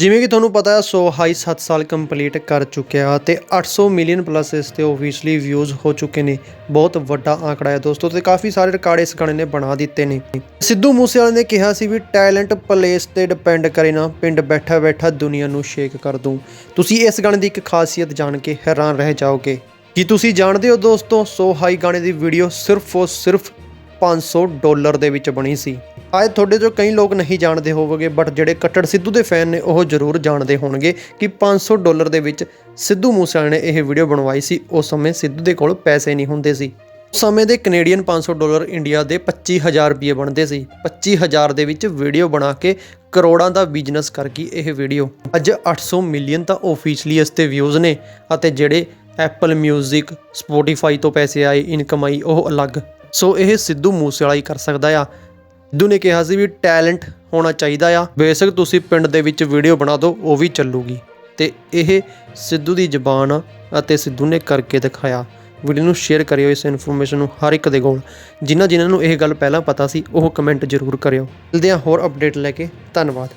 ਜਿਵੇਂ ਕਿ ਤੁਹਾਨੂੰ ਪਤਾ ਹੈ, ਸੋ ਹਾਈ 7 ਸਾਲ ਕੰਪਲੀਟ ਕਰ ਚੁੱਕਿਆ ਤੇ 800 ਮਿਲੀਅਨ ਪਲੱਸ ਇਸ ਤੇ ਓਬਵੀਅਸਲੀ ਵਿਊਜ਼ ਹੋ ਚੁੱਕੇ ਨੇ। ਬਹੁਤ ਵੱਡਾ ਆંકੜਾ ਹੈ ਦੋਸਤੋ ਤੇ ਕਾਫੀ ਸਾਰੇ ਰਿਕਾਰਡ ਇਸ ਗਾਣੇ ਨੇ ਬਣਾ ਦਿੱਤੇ ਨੇ। ਸਿੱਧੂ ਮੂਸੇਵਾਲੇ ਨੇ ਕਿਹਾ ਸੀ ਵੀ ਟੈਲੈਂਟ ਪਲੇਸ ਤੇ ਡਿਪੈਂਡ ਕਰੇ ਨਾ, ਪਿੰਡ ਬੈਠਾ ਬੈਠਾ ਦੁਨੀਆ ਨੂੰ ਸ਼ੇਕ ਕਰ ਦੂੰ। ਤੁਸੀਂ ਇਸ ਗਾਣੇ ਦੀ ਇੱਕ ਖਾਸੀਅਤ ਜਾਣ ਕੇ ਹੈਰਾਨ ਰਹਿ ਜਾਓਗੇ। ਕੀ ਤੁਸੀਂ ਜਾਣਦੇ ਹੋ ਦੋਸਤੋ, ਸੋ ਹਾਈ ਗਾਣੇ ਦੀ ਵੀਡੀਓ ਸਿਰਫ ਔਰ ਸਿਰਫ 500 ਡਾਲਰ ਦੇ ਵਿੱਚ ਬਣੀ ਸੀ। ਆਏ ਤੁਹਾਡੇ ਚੋਂ ਕਈ ਲੋਕ ਨਹੀਂ ਜਾਣਦੇ ਹੋਵੋਗੇ ਬਟ ਜਿਹੜੇ ਕੱਟੜ ਸਿੱਧੂ ਦੇ ਫੈਨ ਨੇ, ਉਹ ਜ਼ਰੂਰ ਜਾਣਦੇ ਹੋਣਗੇ ਕਿ 500 ਡਾਲਰ ਦੇ ਵਿੱਚ ਸਿੱਧੂ ਮੂਸੇਵਾਲੇ ਨੇ ਇਹ ਵੀਡੀਓ ਬਣਵਾਈ ਸੀ। ਉਸ ਸਮੇਂ ਸਿੱਧੂ ਦੇ ਕੋਲ ਪੈਸੇ ਨਹੀਂ ਹੁੰਦੇ ਸੀ। ਉਸ ਸਮੇਂ ਦੇ ਕੈਨੇਡੀਅਨ 500 ਡਾਲਰ ਇੰਡੀਆ ਦੇ 25000 ਰੁਪਏ ਬਣਦੇ ਸੀ। 25000 ਦੇ ਵਿੱਚ ਵੀਡੀਓ ਬਣਾ ਕੇ ਕਰੋੜਾਂ ਦਾ ਬਿਜ਼ਨਸ ਕਰ ਗਈ ਇਹ ਵੀਡੀਓ। ਅੱਜ 800 ਮਿਲੀਅਨ ਤਾਂ ਆਫੀਸ਼ੀਅਲੀ ਇਸ ਤੇ ਵਿਊਜ਼ ਨੇ ਅਤੇ ਜਿਹੜੇ ਐਪਲ ਮਿਊਜ਼ਿਕ ਸਪੋਟੀਫਾਈ ਤੋਂ ਪੈਸੇ ਆਏ ਇਨਕਮ ਆਈ, ਉਹ ਅਲੱਗ। ਸੋ ਇਹ ਸਿੱਧੂ ਮੂਸੇਵਾਲਾ ਹੀ ਕਰ ਸਕਦਾ ਆ। ਸਿੱਧੂ ਨੇ ਕਿਹਾ ਸੀ ਵੀ ਟੈਲੈਂਟ ਹੋਣਾ ਚਾਹੀਦਾ ਆ। ਬੇਸ਼ੱਕ ਤੁਸੀਂ ਪਿੰਡ ਦੇ ਵਿੱਚ ਵੀਡੀਓ ਬਣਾ ਦਿਓ, ਉਹ ਵੀ ਚੱਲੂਗੀ। ਤੇ ਇਹ ਸਿੱਧੂ ਦੀ ਜ਼ਬਾਨ ਆ ਅਤੇ ਸਿੱਧੂ ਨੇ ਕਰਕੇ ਦਿਖਾਇਆ। ਵੀਡੀਓ ਨੂੰ ਸ਼ੇਅਰ ਕਰਿਓ, ਇਸ ਇਨਫੋਰਮੇਸ਼ਨ ਨੂੰ ਹਰ ਇੱਕ ਦੇ ਕੋਲ। ਜਿਨ੍ਹਾਂ ਜਿਨ੍ਹਾਂ ਨੂੰ ਇਹ ਗੱਲ ਪਹਿਲਾਂ ਪਤਾ ਸੀ, ਉਹ ਕਮੈਂਟ ਜ਼ਰੂਰ ਕਰਿਓ। ਮਿਲਦੇ ਹਾਂ ਹੋਰ ਅਪਡੇਟ ਲੈ ਕੇ। ਧੰਨਵਾਦ।